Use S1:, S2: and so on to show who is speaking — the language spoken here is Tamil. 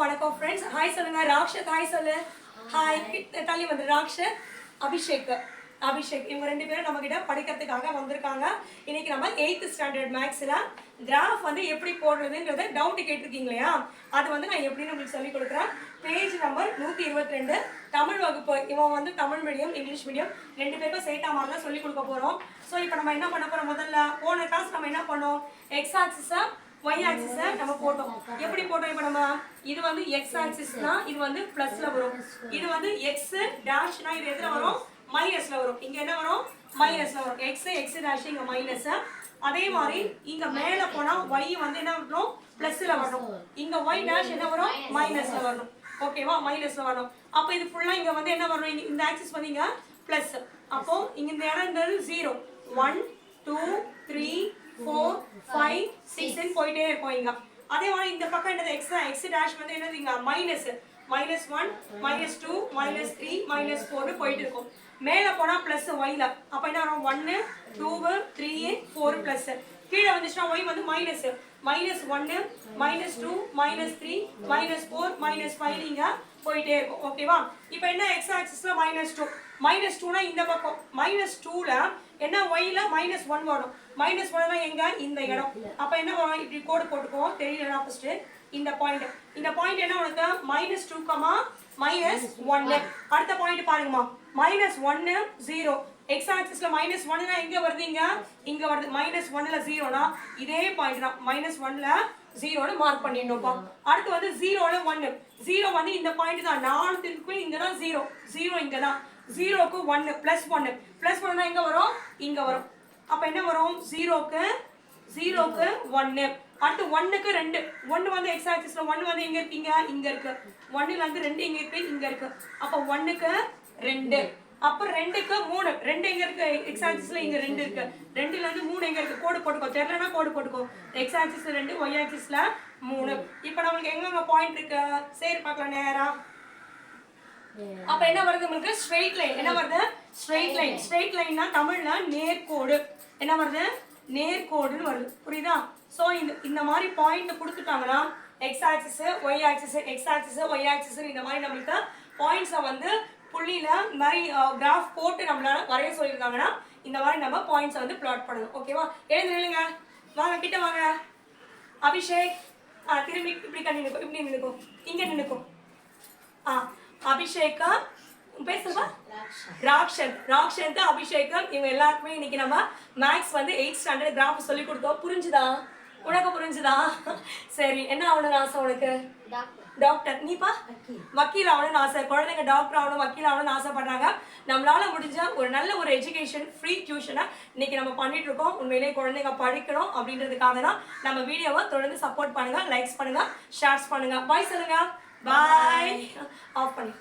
S1: வணக்கம் ஃப்ரெண்ட்ஸ் ஹாய் சொல்லுங்க. ராக்ஷத் ஹாய் சொல்லு. ஹாய் தள்ளி வந்து. ராக்ஷத் அபிஷேக். அபிஷேக். இவங்க ரெண்டு பேரும் நம்ம கிட்ட படிக்கிறதுக்காக வந்திருக்காங்க. இன்னைக்கு நம்ம எயித்து ஸ்டாண்டர்ட் மேக்ஸ்ல கிராஃப் வந்து எப்படி போடுறதுன்றத டவுட் கேட்டிருக்கீங்க இல்லையா அது வந்து நான் எப்படின்னு உங்களுக்கு சொல்லி கொடுக்குறேன். பேஜ் நம்பர் நூற்றி இருபத்தி ரெண்டு தமிழ் வகுப்பு. இவன் வந்து தமிழ் மீடியம் இங்கிலீஷ் மீடியம் ரெண்டு பேருக்கும் சேட்டா மாதிரி தான் சொல்லி கொடுக்க போகிறோம் ஸோ இப்போ நம்ம என்ன பண்ண போகிறோம் முதல்ல? போன கிளாஸ் நம்ம என்ன பண்ணோம்? எக்ஸ் ஆக்சிஸை ஒய் ஆக்சிஸை நம்ம போட்டோம். எப்படி போட்டோம் இப்போ நம்ம? இது வந்து எக்ஸ் ஆக்சிஸ்னா இது வந்து பிளஸ்ல வரும். இது வந்து எக்ஸ் டேஷ்னா இது எதுல வரும்? மைனஸ்ல வரும். இங்க என்ன வரும்? மைனஸ்ல வரும். எக்ஸ் எக்ஸ் டேஷ் இங்க மைனஸ் அதே மாதிரி இங்க மேல போனா ஒய் வந்து என்ன வரணும்? பிளஸ்ல வரணும். இங்க ஒய் டேஷ் என்ன வரும்? மைனஸ்ல வரணும். ஓகேவா மைனஸ்ல வரணும். அப்போ இது ஃபுல்லா இங்க வந்து என்ன வரணும் இந்த ஆக்சிஸ் வந்து இங்க பிளஸ் அப்போ இங்க இந்த இடம்ன்றது zero one two three four five சிக்ஸ்ன்னு போயிட்டே இருக்கும் இங்க. அதே மாதிரி இந்த பக்கம் என்னது எக்ஸ் எக்ஸ் டேஷ் வந்து என்னது இங்க? Minus minus one minus two minus three minus ஃபோர்னு போயிட்டு இருக்கும். மேலே போனால் ப்ளஸ் ஒய்ல அப்போ என்ன வரும்? ஒன்று டூவு த்ரீ ஃபோர் ப்ளஸ் கீழே வந்துச்சுன்னா ஒய் வந்து மைனஸ் மைனஸ் ஒன்று minus two minus three minus four minus five நீங்கள் போயிட்டே இருக்கும். ஓகேவா இப்போ என்ன எக்ஸ் ஆக்சிஸில் மைனஸ் டூ மைனஸ் டூனா இந்த பக்கம். மைனஸ் டூவில் என்ன ஒய்ல மைனஸ் ஒன் வரும். மைனஸ் ஒன்னா எங்க? இந்த இடம். அப்போ என்ன வரும்? இப்படி கோடு போட்டுக்குவோம். தெரியலனா ஃபர்ஸ்ட் இந்த பாயிண்ட் இந்த பாயிண்ட் என்ன உனக்கு? மைனஸ் டூ கமா மைனஸ் ஒன்னு அடுத்த பாயிண்ட் பாருங்கம்மா. மைனஸ் ஒன்னு ஜீரோ எக்ஸ் ஆக்சிஸ்ல மைனஸ் ஒன்னா எங்க வருதுங்க? இங்க வருது. மைனஸ் ஒன்ல ஜீரோனா இதே பாயிண்ட் தான். மைனஸ் ஒன்ல ஜீரோன்னு மார்க் பண்ணிடணும்ப்பா. அடுத்து வந்து ஜீரோல ஒன்னு ஜீரோ வந்து இந்த பாயிண்ட் தான். நாலுக்கும் இங்க தான் ஜீரோ ஜீரோ இங்க தான். ஜீரோக்கு ஒன்னு பிளஸ் ஒன்னு பிளஸ் ஒன்னா எங்க வரும்? இங்க வரும். அப்ப என்ன வரும்? ஜீரோக்கு ஜீரோக்கு ஒன்னு அடுத்து ஒன்னுக்கு ரெண்டு. ஒன்னு வந்து எக்ஸ் ஆக்சிஸ்ல ஒன்னு வந்து எங்க இருக்கீங்க? இங்க இருக்கு. ஒன்னுல இருந்து ரெண்டு எங்க இருக்கு? இங்க இருக்கு. அப்ப ஒன்னுக்கு ரெண்டு. அப்புறம் ரெண்டுக்கு மூணு. ரெண்டு எங்க இருக்கு? எக்ஸ் ஆக்சிஸ்ல இங்க ரெண்டு இருக்கு. ரெண்டுல இருந்து மூணு எங்க இருக்கு? கோடு போட்டுக்கோ. தெரியலனா கோடு போட்டுக்கோ. எக்ஸ் ஆக்சிஸ்ல ரெண்டு ஒய் ஆக்சிஸ்ல மூணு. இப்போ நம்மளுக்கு எங்கெங்க பாயிண்ட் இருக்கு? சரி பார்க்கலாம் நேரா. அப்ப என்ன வருது உங்களுக்கு? ஸ்ட்ரெயிட் லைன் என்ன வருது? ஸ்ட்ரெயிட் லைன் ஸ்ட்ரெயிட் லைன்னா தமிழ்ல நேர்கோடு. என்ன வருது? நேர்கோடுன்னு வருது. புரியுதா? ஸோ இந்த இந்த மாதிரி point கொடுத்துட்டாங்கன்னா X axis Y axis X axis Y axis இந்த மாதிரி நம்மளுக்கு பாயிண்ட்ஸை வந்து புள்ளியில இந்த மாதிரி கிராஃப் போட்டு நம்மளால வரைய சொல்லியிருந்தாங்கன்னா இந்த மாதிரி நம்ம பாயிண்ட்ஸை வந்து பிளாட் பண்ணணும். ஓகேவா எழுந்து நில்லுங்க. வாங்க கிட்ட வாங்க. அபிஷேக் ஆ திரும்பி இப்படி கண்ணி இப்படி நிற்கும். இங்க நிற்கும் ஆ அபிஷேகா சொல்லுவா ராக்ஷன். ராக்ஷன். அபிஷேகம் இவங்க எல்லாருக்குமே இன்னைக்கு நம்ம மேக்ஸ் வந்து எயிட் ஸ்டாண்டர்ட் கிராஃப் சொல்லி கொடுத்தோம். புரிஞ்சுதா? உனக்கு புரிஞ்சுதா? சரி என்ன ஆகணும்னு ஆசை உனக்கு? டாக்டர் நீப்பா? வக்கீல் ஆகணும்னு ஆசை. குழந்தைங்க டாக்டர் ஆகணும் வக்கீல் ஆகணும்னு ஆசைப்படுறாங்க. நம்மளால முடிஞ்ச ஒரு நல்ல ஒரு எஜுகேஷன் ஃப்ரீ டியூஷனை இன்னைக்கு நம்ம பண்ணிட்டு இருக்கோம் உண்மையிலேயே குழந்தைங்க படிக்கணும் அப்படின்றதுக்காக தான் நம்ம வீடியோவை தொடர்ந்து சப்போர்ட் பண்ணுங்க லைக்ஸ் பண்ணுங்க ஷேர்ஸ் பண்ணுங்க. பாய் சொல்லுங்க. பாய் ஆஃப் பண்ணி.